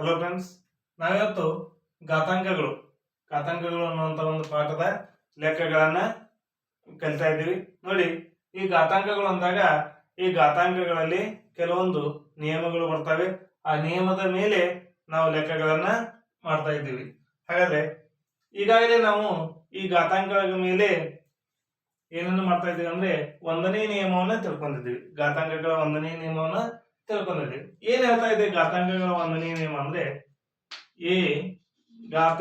Hello friends ನಾವಿವತ್ತು ಘಾತಾಂಕಗಳು. ಘಾತಾಂಕಗಳು ಅನ್ನುವಂಥ ಒಂದು ಪಾಠದ ಲೆಕ್ಕಗಳನ್ನ ಕಲಿತಾ ಇದ್ದೀವಿ. ನೋಡಿ, ಈ ಘಾತಾಂಕಗಳು ಅಂದಾಗ ಈ ಘಾತಾಂಕಗಳಲ್ಲಿ ಕೆಲವೊಂದು ನಿಯಮಗಳು ಬರ್ತವೆ. ಆ ನಿಯಮದ ಮೇಲೆ ನಾವು ಲೆಕ್ಕಗಳನ್ನ ಮಾಡ್ತಾ ಇದ್ದೀವಿ. ಹಾಗಾದ್ರೆ, ಈಗಾಗಲೇ ನಾವು ಈ ಘಾತಾಂಕಗಳ ಮೇಲೆ ಏನನ್ನು ಮಾಡ್ತಾ ಇದ್ದೀವಿ ಅಂದ್ರೆ ಒಂದನೇ ನಿಯಮವನ್ನ ತಿಳ್ಕೊಂಡಿದ್ದೀವಿ. ಘಾತಾಂಕಗಳ ಒಂದನೇ ನಿಯಮವನ್ನ ತಿಳ್ಕೊಂಡಿದ್ದೀವಿ ಏನ್ ಹೇಳ್ತಾ ಇದೆ ಘಾತಾಂಕಗಳ ಒಂದನೇ ನಿಯಮ ಅಂದ್ರೆ ಎ ಘಾತ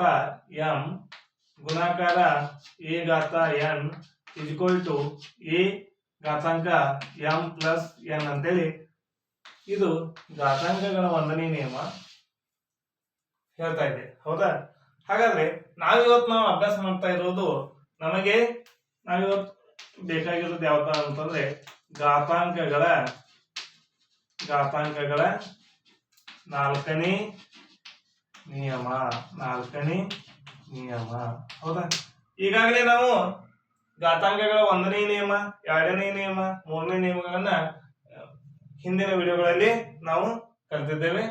ಎಂ ಗುಣಾಕಾರ ಎ ಘಾತ ಎನ್ ಇಜ್ಕೊಲ್ ಟು ಎ ಘಾತಾಂಕ ಎಂ ಪ್ಲಸ್ ಎನ್ ಅಂತೇಳಿ. ಇದು ಘಾತಾಂಕಗಳ ಒಂದನೇ ನಿಯಮ ಹೇಳ್ತಾ ಇದೆ ಹೌದಾ? ಹಾಗಾದ್ರೆ ನಾವಿವತ್ತು ನಾವು ಅಭ್ಯಾಸ ಮಾಡ್ತಾ ಇರೋದು ನಮಗೆ ನಾವಿವತ್ತು ಬೇಕಾಗಿರೋದು ಯಾವ್ದು ಅಂತಂದ್ರೆ ಘಾತಾಂಕಗಳ ಘಾತಾಂಕಗಳ ನಾಲ್ಕನೇ ನಿಯಮ ನಾಲ್ಕನೇ ನಿಯಮ. ಹೌದಾ? ಈಗಾಗಲೇ ನಾವು ಘಾತಾಂಕಗಳ ಒಂದನೇ ನಿಯಮ, ಎರಡನೇ ನಿಯಮ, ಮೂರನೇ ನಿಯಮಗಳನ್ನ ಹಿಂದಿನ ವಿಡಿಯೋಗಳಲ್ಲಿ ನಾವು ಕಲ್ತಿದ್ದೇವೆ.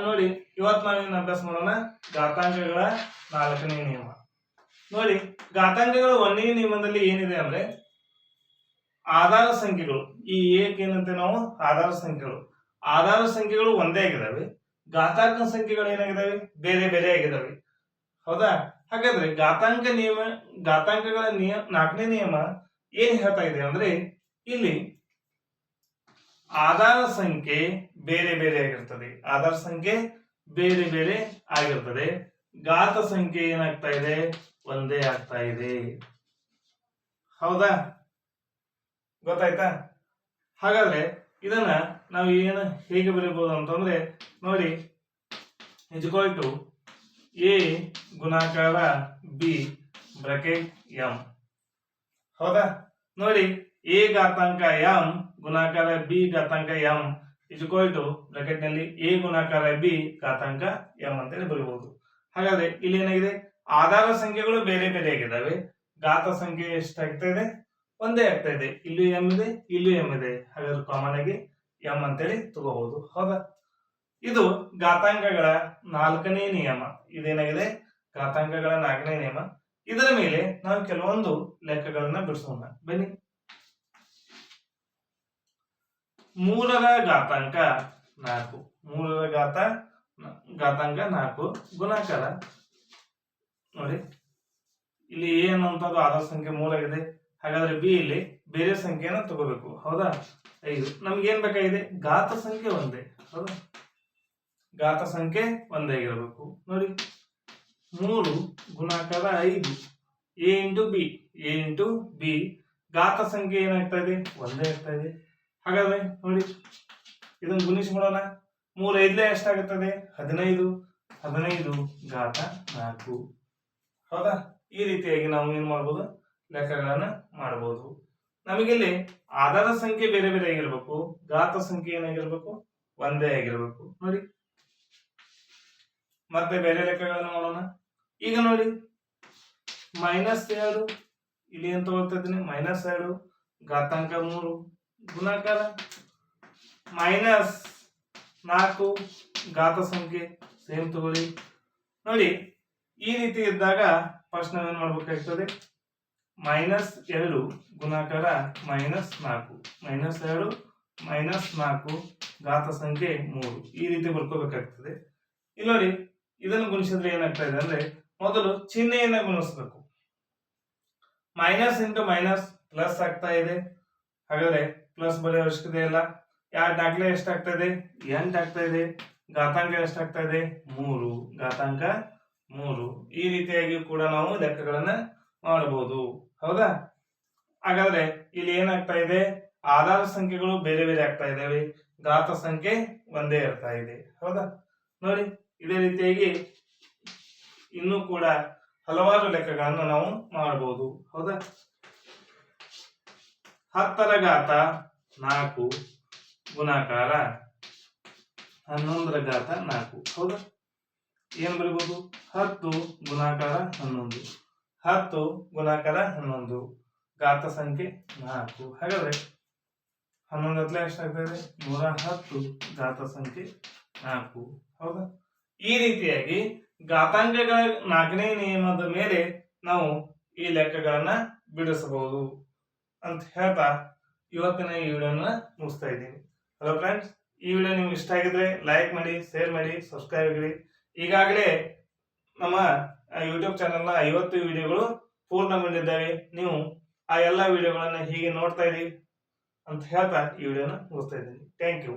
ನೋಡಿ ಇವತ್ತು ನಾವೇನು ಅಭ್ಯಾಸ ಮಾಡೋಣ? ಘಾತಾಂಕಗಳ ನಾಲ್ಕನೇ ನಿಯಮ. ನೋಡಿ, ಘಾತಾಂಕಗಳ ಒಂದನೇ ನಿಯಮದಲ್ಲಿ ಏನಿದೆ ಅಂದ್ರೆ ಆಧಾರ ಸಂಖ್ಯೆಗಳು. ಈ ಏನಂತೆ ನಾವು? ಆಧಾರ ಸಂಖ್ಯೆಗಳು. ಆಧಾರ ಸಂಖ್ಯೆಗಳು ಒಂದೇ ಆಗಿದಾವೆ. ಘಾತಾಂಕ ಸಂಖ್ಯೆಗಳು ಏನಾಗಿದಾವೆ? ಬೇರೆ ಬೇರೆ ಆಗಿದಾವೆ. ಹೌದಾ? ಹಾಗಾದ್ರೆ ಘಾತಾಂಕ ನಿಯಮ, ಘಾತಾಂಕಗಳ ನಿಯಮ ನಾಲ್ಕನೇ ನಿಯಮ ಏನ್ ಹೇಳ್ತಾ ಇದೆ ಅಂದ್ರೆ ಇಲ್ಲಿ ಆಧಾರ ಸಂಖ್ಯೆ ಬೇರೆ ಬೇರೆ ಆಗಿರ್ತದೆ. ಆಧಾರ ಸಂಖ್ಯೆ ಬೇರೆ ಬೇರೆ ಆಗಿರ್ತದೆ. ಘಾತ ಸಂಖ್ಯೆ ಏನಾಗ್ತಾ ಇದೆ? ಒಂದೇ ಆಗ್ತಾ ಇದೆ. ಹೌದಾ? ಗೊತ್ತಾಯ್ತಾ? ಹಾಗಾದ್ರೆ ಇದನ್ನ ನಾವು ಏನು ಹೇಗೆ ಬರೀಬಹುದು ಅಂತಂದ್ರೆ ನೋಡಿ ಇಜ್ಕೊಲ್ ಟು ಎ ಗುಣಾಕಾರ ಬಿ ಬ್ರಕೆಟ್ ಎಂ. ಹೌದಾ? ನೋಡಿ, ಎ ಘಾತಾಂಕ ಎಂ ಗುಣಾಕಾರ ಬಿ ಘಾತಾಂಕ ಎಂ ಇಜ್ಕೊಲ್ ಟು ಬ್ರಕೆಟ್ನಲ್ಲಿ ಎ ಗುಣಾಕಾರ ಬಿ ಘಾತಾಂಕ ಎಂ ಅಂತೇಳಿ ಬರೀಬಹುದು. ಹಾಗಾದ್ರೆ ಇಲ್ಲಿ ಏನಾಗಿದೆ ಆಧಾರ ಸಂಖ್ಯೆಗಳು ಬೇರೆ ಬೇರೆ ಆಗಿದ್ದಾವೆ. ಘಾತ ಸಂಖ್ಯೆ ಎಷ್ಟಾಗ್ತಾ ಇದೆ? ಒಂದೇ ಆಗ್ತಾ ಇದೆ. ಇಲ್ಲೂ ಎಂ ಇದೆ ಇಲ್ಲೂ ಎಂ ಇದೆ. ಹಾಗಾದ್ರೆ ಕಾಮನ್ ಆಗಿ ಎಂ ಅಂತೇಳಿ ತಗೋಬಹುದು ಹೌದಾ? ಇದು ಘಾತಾಂಕಗಳ ನಾಲ್ಕನೇ ನಿಯಮ. ಇದೇನಾಗಿದೆ? ಘಾತಾಂಕಗಳ ನಾಲ್ಕನೇ ನಿಯಮ. ಇದರ ಮೇಲೆ ನಾವು ಕೆಲವೊಂದು ಲೆಕ್ಕಗಳನ್ನ ಬಿಡಿಸೋಣ. ಬನ್ನಿ. ಮೂರರ ಘಾತಾಂಕ ನಾಲ್ಕು. ಮೂರರ ಘಾತ, ಘಾತಾಂಕ ನಾಲ್ಕು. ಗುಣಾಕಾರ. ನೋಡಿ. ಇಲ್ಲಿ ಏನು ಅನ್ನುವಂಥದ್ದು ಆಧಾರ ಸಂಖ್ಯೆ ಮೂರಾಗಿದೆ. ಹಾಗಾದ್ರೆ ಬಿ ಇಲ್ಲಿ ಬೇರೆ ಸಂಖ್ಯೆನ ತಗೋಬೇಕು. ಹೌದಾ? ಐದು. ನಮ್ಗೆ ಏನ್ ಬೇಕಾಗಿದೆ? ಘಾತ ಸಂಖ್ಯೆ ಒಂದೇ. ಹೌದಾ? ಘಾತ ಸಂಖ್ಯೆ ಒಂದೇ ಆಗಿರಬೇಕು. ನೋಡಿ. ಮೂರು ಗುಣಾಕಾರ ಐದು. A into B A into B ಘಾತ ಸಂಖ್ಯೆ ಏನಾಗ್ತಾ ಇದೆ? ಒಂದೇ ಆಗ್ತಾ ಇದೆ. ಹಾಗಾದ್ರೆ ನೋಡಿ. ಇದನ್ನ ಗುಣಿಸ್ಬಿಡೋಣ ಮೂರು ಐದ್ಲೇ ಎಷ್ಟಾಗುತ್ತದೆ? ಹದಿನೈದು. ಹದಿನೈದು ಘಾತ ನಾಲ್ಕು. ಹೌದಾ? ಈ ರೀತಿಯಾಗಿ ನಾವು ಏನ್ ಮಾಡ್ಬೋದು? ಲೆಕ್ಕಗಳನ್ನ ಮಾಡಬಹುದು ನಮಗಿಲ್ಲಿ ಆಧಾರ ಸಂಖ್ಯೆ ಬೇರೆ ಬೇರೆ ಆಗಿರ್ಬೇಕು, ಘಾತ ಸಂಖ್ಯೆ ಏನಾಗಿರ್ಬೇಕು, ಒಂದೇ ಆಗಿರ್ಬೇಕು. ನೋಡಿ. ಮತ್ತೆ ಬೇರೆ ಲೆಕ್ಕಗಳನ್ನು ಮಾಡೋಣ. ಈಗ ನೋಡಿ. ಮೈನಸ್ ಎರಡು, ಇಲ್ಲಿ ಏನ್ ತಗೊಳ್ತಾ ಇದ್ದೀನಿ? ಮೈನಸ್ ಎರಡು, ಘಾತಾಂಕ ಮೂರು, ಗುಣಾಕಾರ ಮೈನಸ್ ನಾಲ್ಕು, ಘಾತ ಸಂಖ್ಯೆ, ಸೇಮ್ ತಗೊಳ್ಳಿ. ನೋಡಿ, ಈ ರೀತಿ ಇದ್ದಾಗ ಫಸ್ಟ್ ನಾವೇನ್ ಮಾಡ್ಬೇಕಾಗ್ತದೆ. ಮೈನಸ್ ಎರಡು ಗುಣಾಕಾರ ಮೈನಸ್ ನಾಲ್ಕು. ಮೈನಸ್ ಎರಡು, ಮೈನಸ್ ನಾಲ್ಕು ಘಾತ ಸಂಖ್ಯೆ ಮೂರು. ಈ ರೀತಿ ಬರ್ಕೋಬೇಕಾಗ್ತದೆ. ಇಲ್ಲ ನೋಡಿ, ಇದನ್ನು ಗುಣಿಸಿದ್ರೆ ಏನಾಗ್ತಾ ಇದೆ ಅಂದ್ರೆ, ಮೊದಲು ಚಿಹ್ನೆಯನ್ನ ಗುಣಿಸ್ಬೇಕು. ಮೈನಸ್ ಇಂಟು ಮೈನಸ್ ಪ್ಲಸ್ ಆಗ್ತಾ ಇದೆ. ಹಾಗಾದ್ರೆ ಪ್ಲಸ್ ಬರೆಯೋ ಅವಶ್ಯಕತೆ ಇಲ್ಲ. ಎರಡು ದಾಖಲೆ ಎಷ್ಟಾಗ್ತಾ ಇದೆ? ಎಂಟು ಆಗ್ತಾ ಇದೆ. ಘಾತಾಂಕ ಎಷ್ಟಾಗ್ತಾ ಇದೆ? ಮೂರು. ಘಾತಾಂಕ ಮೂರು. ಈ ರೀತಿಯಾಗಿ ಕೂಡ ನಾವು ಲೆಕ್ಕಗಳನ್ನ ಮಾಡಬಹುದು. ಹೌದಾ? ಹಾಗಾದ್ರೆ ಇಲ್ಲಿ ಏನಾಗ್ತಾ ಇದೆ? ಆಧಾರ ಸಂಖ್ಯೆಗಳು ಬೇರೆ ಬೇರೆ ಆಗ್ತಾ ಇದ್ದಾವೆ. ಘಾತ ಸಂಖ್ಯೆ ಒಂದೇ ಇರ್ತಾ ಇದೆ. ಹೌದಾ? ನೋಡಿ, ಇದೇ ರೀತಿಯಾಗಿ ಇನ್ನೂ ಕೂಡ ಹಲವಾರು ಲೆಕ್ಕಗಳನ್ನು ನಾವು ಮಾಡಬಹುದು. ಹೌದಾ? ಹತ್ತರ ಘಾತ ನಾಲ್ಕು ಗುಣಾಕಾರ ಹನ್ನೊಂದರ ಘಾತ ನಾಲ್ಕು. ಹೌದಾ? ಏನ್ ಬರೀಬಹುದು ಹತ್ತು ಗುಣಾಕಾರ ಹನ್ನೊಂದು. ಹತ್ತು ಗುಣಾಕಾರ ಹನ್ನೊಂದು. ಘಾತ ಸಂಖ್ಯೆ ನಾಲ್ಕು. ಹಾಗಾದ್ರೆ ಹನ್ನೊಂದು ಹತ್ತಲೇ ಎಷ್ಟಾಗ್ತದೆ? ನೂರ ಹತ್ತು ಘಾತ ಸಂಖ್ಯೆ ನಾಲ್ಕು. ಹೌದಾ? ಈ ರೀತಿಯಾಗಿ ಘಾತಾಂಕಗಳ ನಾಲ್ಕನೇ ನಿಯಮದ ಮೇಲೆ ನಾವು ಈ ಲೆಕ್ಕಗಳನ್ನ ಬಿಡಿಸಬಹುದು ಅಂತ ಹೇಳ್ತಾ ಇವತ್ತಿನ ಈ ವಿಡಿಯೋನ ಮುಗಿಸ್ತಾ ಇದ್ದೀನಿ. ಹಲೋ ಫ್ರೆಂಡ್ಸ್ ಈ ವಿಡಿಯೋ ನಿಮ್ಗೆ ಇಷ್ಟ ಆಗಿದ್ರೆ ಲೈಕ್ ಮಾಡಿ ಶೇರ್ ಮಾಡಿ ಸಬ್ಸ್ಕ್ರೈಬ್ ಆಗಿರಿ. ಈಗಾಗಲೇ ನಮ್ಮ ಯೂಟ್ಯೂಬ್ ಚಾನೆಲ್ನ ಐವತ್ತು ವಿಡಿಯೋಗಳು ಪೂರ್ಣಗೊಂಡಿದ್ದಾವೆ. ನೀವು ಆ ಎಲ್ಲ ವಿಡಿಯೋಗಳನ್ನು ಹೀಗೆ ನೋಡ್ತಾ ಇರಿ ಅಂತ ಹೇಳ್ತಾ ಈ ವಿಡಿಯೋನ ಮುಗಿಸ್ತಾ ಇದ್ದೀನಿ. Thank you